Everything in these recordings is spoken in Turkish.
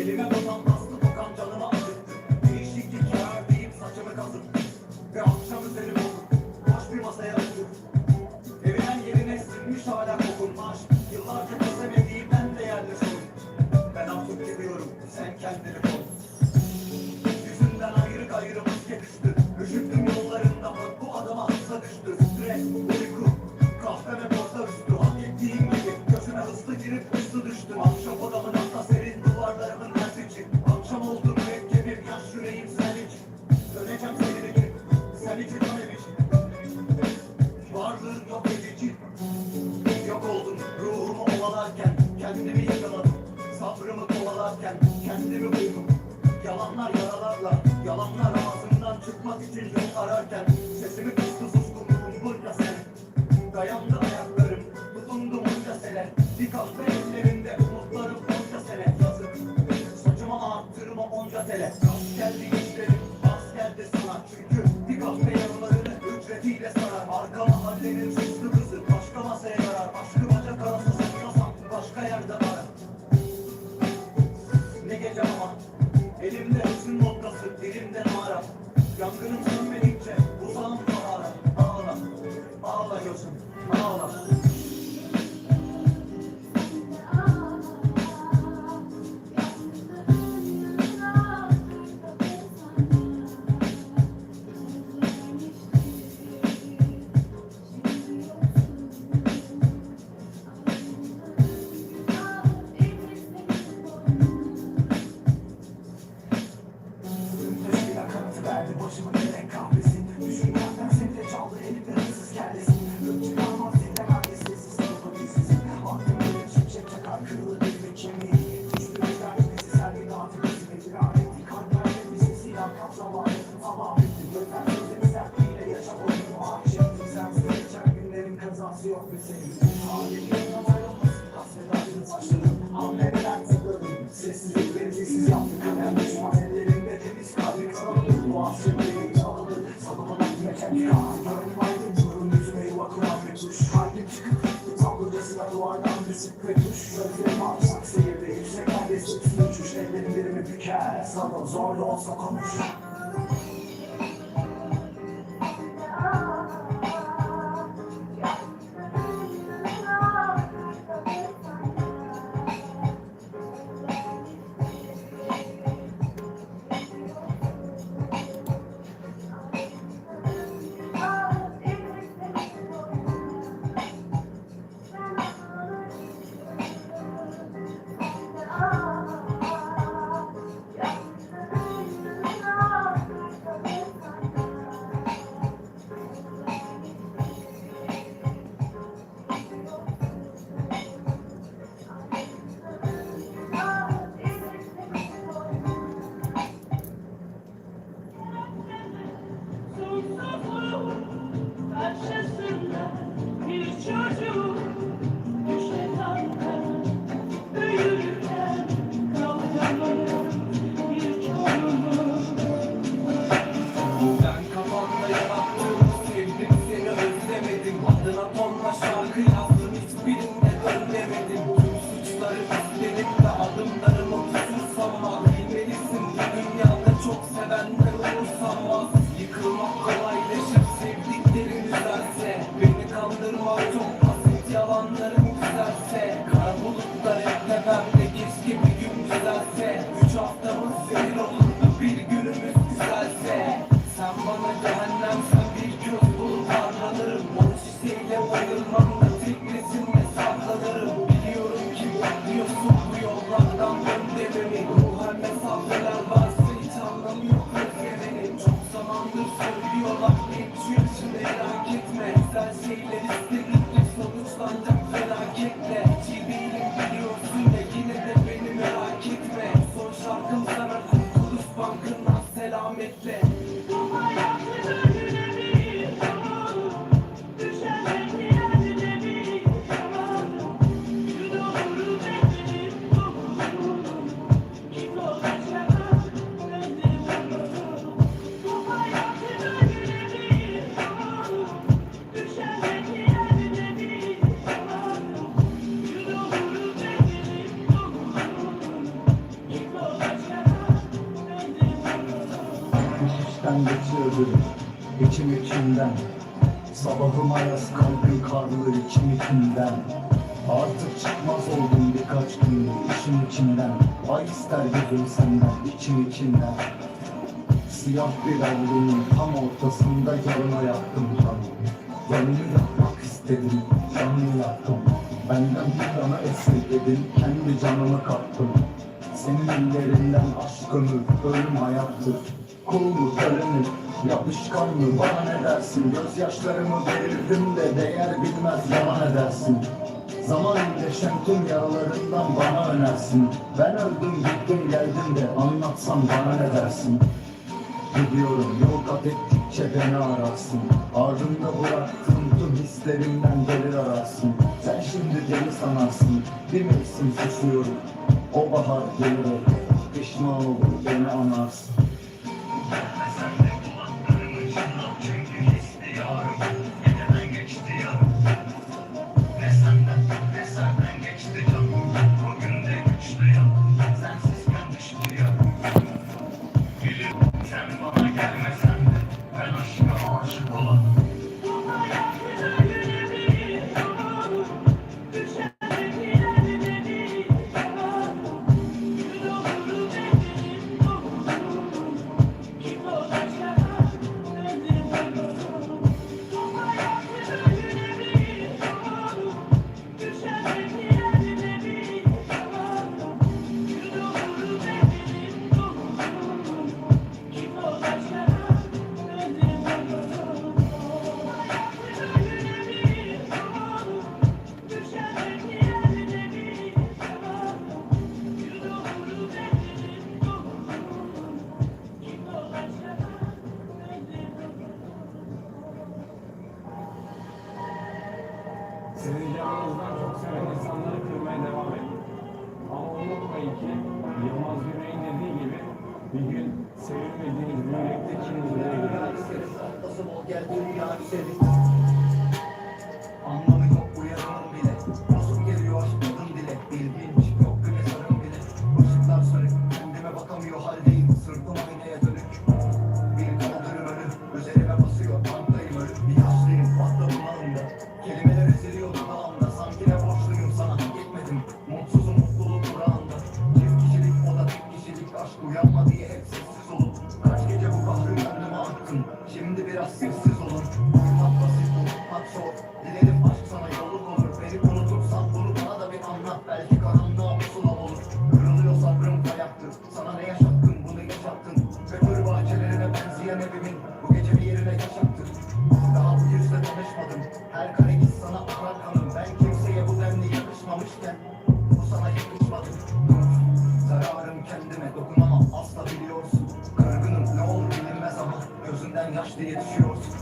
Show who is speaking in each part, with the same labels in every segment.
Speaker 1: Elime bastı Thank you. back. zor yolsa konuş. yüzünden Sabahım arası
Speaker 2: kalbim
Speaker 3: karlı içim içinden Artık çıkmaz oldum birkaç gün işin içinden. Ay ister gözüm senden içim içinden. Siyah bir avlunun tam ortasında yarına yaktım canım Yanını yapmak istedim, canını yaktım. Benden bir yana esirgedim, kendi canımı kattım. Senin ellerinden aşkını ölüm hayattır. Kullu ölümün Yapışkan bana ne dersin? Gözyaşlarımı verirdim de değer bilmez. Yalan edersin Zaman iyileşen tüm yaralarından bana önersin. Ben öldüm gittim geldim de anlatsam bana ne dersin? Gidiyorum yol kat ettikçe beni ararsın. Ardında bıraktığım tüm hislerimden gelir ararsın. Sen şimdi deli sanarsın. Bir mevsim susuyorum. O bahar gelir pişman olur beni anarsın.
Speaker 1: Sen
Speaker 4: sizin canınızdan çok seven insanları kırmaya devam edin. Ama unutmayın ki Yılmaz Güney'in dediği gibi bir gün sevilmediğiniz bir yürekte kim bilir.
Speaker 1: Nasıl ol gel dünya sevin.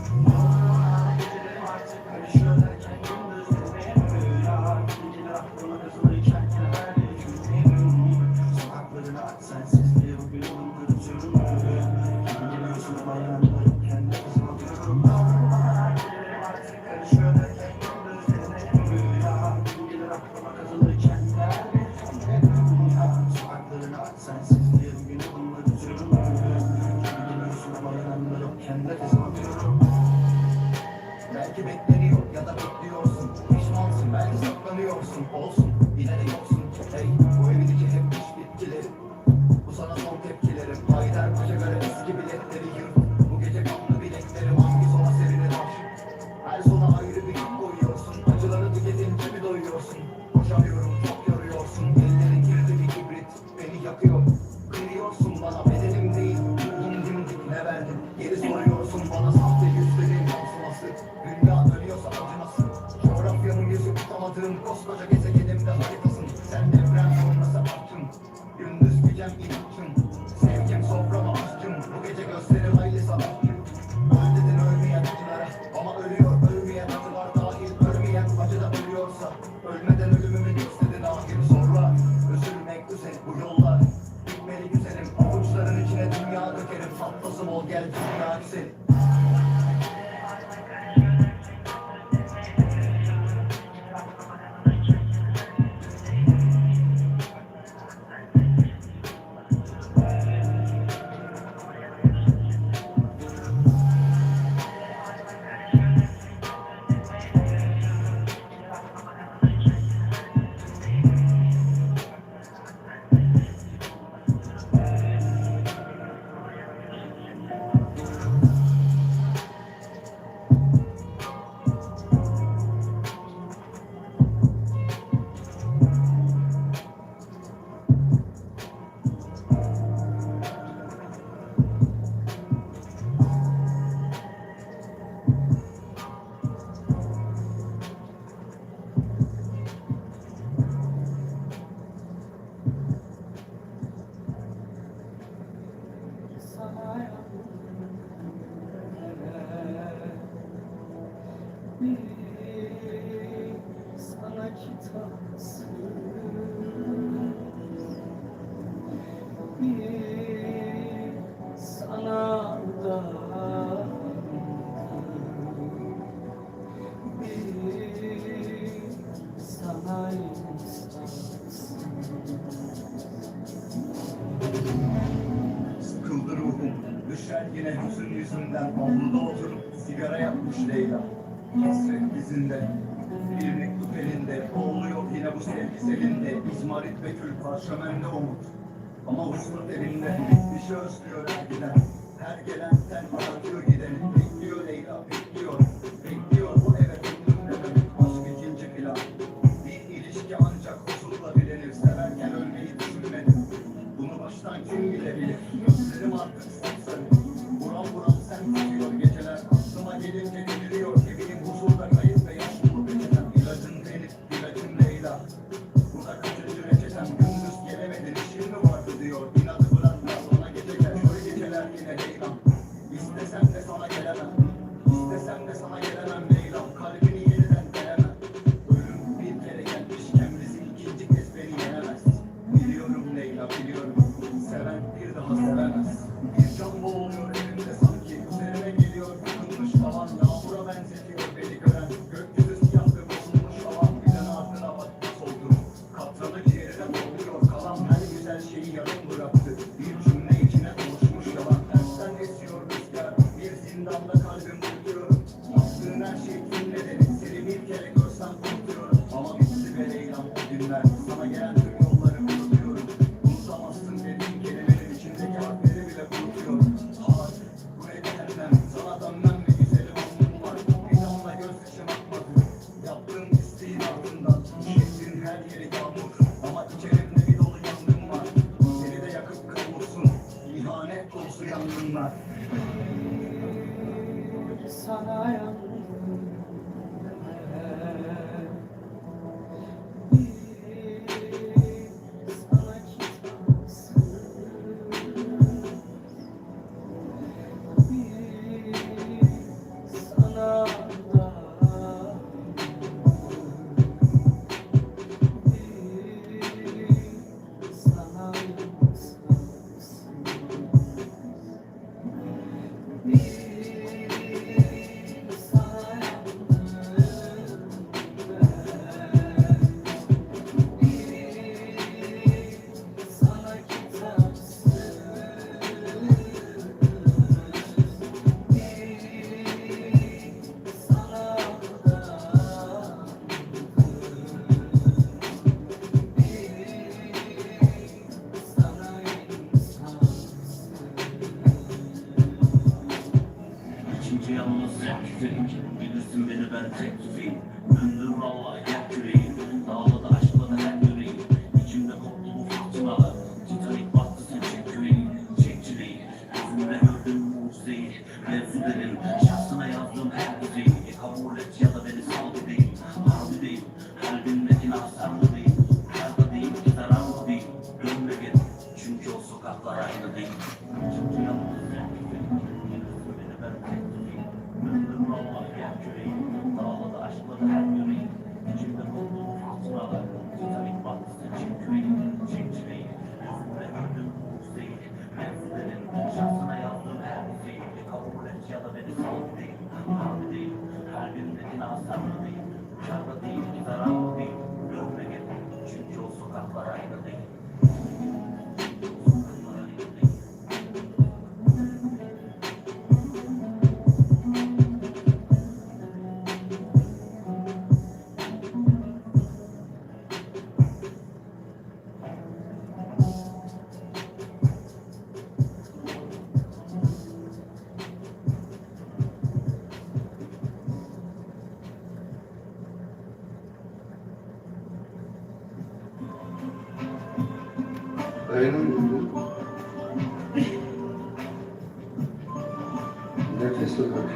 Speaker 1: Thank you. anymore. Avluda oturup sigara yapmış Leyla. Hasret bizinde. Bir mektup elinde. Oğlu yok yine bu sevgi elinde. İzmarit ve kül parşömende umut. Ama uslu derinde. Bir şey özlüyor her gelen. Her gelen sen aratıyor gideni.
Speaker 5: Mevzudenin şahsına yazdığım her güzeyi Kabul et ya da beni sal Yala beni sal Abi değil. Her gün dedin asabı değil? Değil?
Speaker 6: still got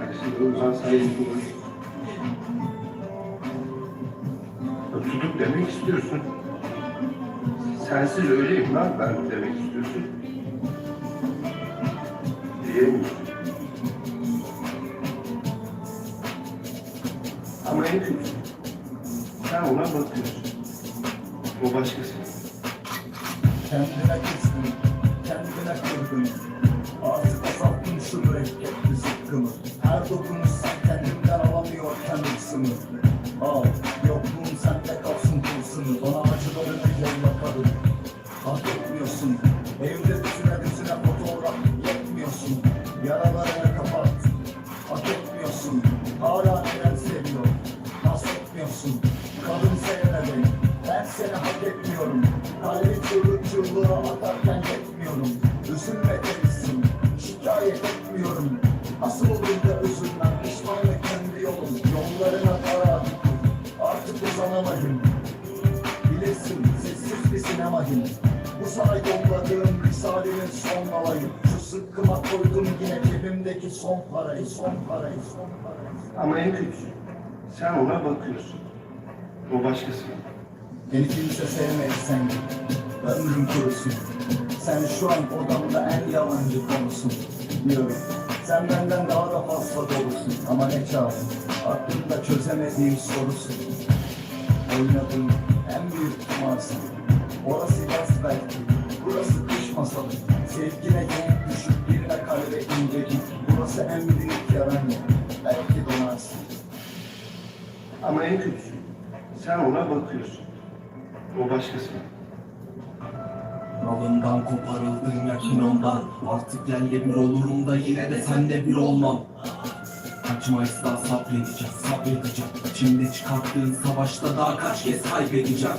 Speaker 6: demek istiyorsun. Sensiz öyleyim lan ben demek istiyorsun. Diyemiyorsun.
Speaker 1: Ama en kötü. Sen ona bakıyorsun. O başkası
Speaker 5: film Bu sana yolladığım risalenin son alayı. Şu sıkkıma koydum yine cebimdeki son parayı Son parayı, son parayı.
Speaker 1: Ama en kötüsü. Sen ona bakıyorsun. O başkası.
Speaker 5: Beni kimse sevmedi sen. Ömrüm kurusun Sen şu an odamda en yalancı konusun. Biliyorum Sen benden daha da fazla dolusun. Ama ne çare Aklımda çözemediğim sorusun Oynadığım en büyük kumarsın Orası yaz belki Burası kış masalı. Sevgine yenik düşüp birine kalbe incecik Burası en büyük yaran yer. Belki donarsın.
Speaker 1: Ama en kötüsü. Sen ona bakıyorsun. O başkası.
Speaker 5: Yolundan koparıldın yakin ondan Artık yerle bir olurum da yine de senle bir olmam. Kaçmayızdan sabredeceğim, sabredeceğim. Şimdi çıkarttığın savaşta daha kaç kez kaybedeceğim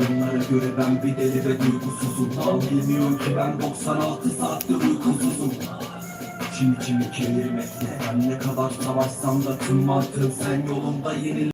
Speaker 5: Onlara göre ben bir deli ve duygusuzum Tam bilmiyorum ki ben 96 saattir uykusuzum. Çim çim kemirmekle Ben ne kadar savaşsam da tüm mantığım sen yolunda yenil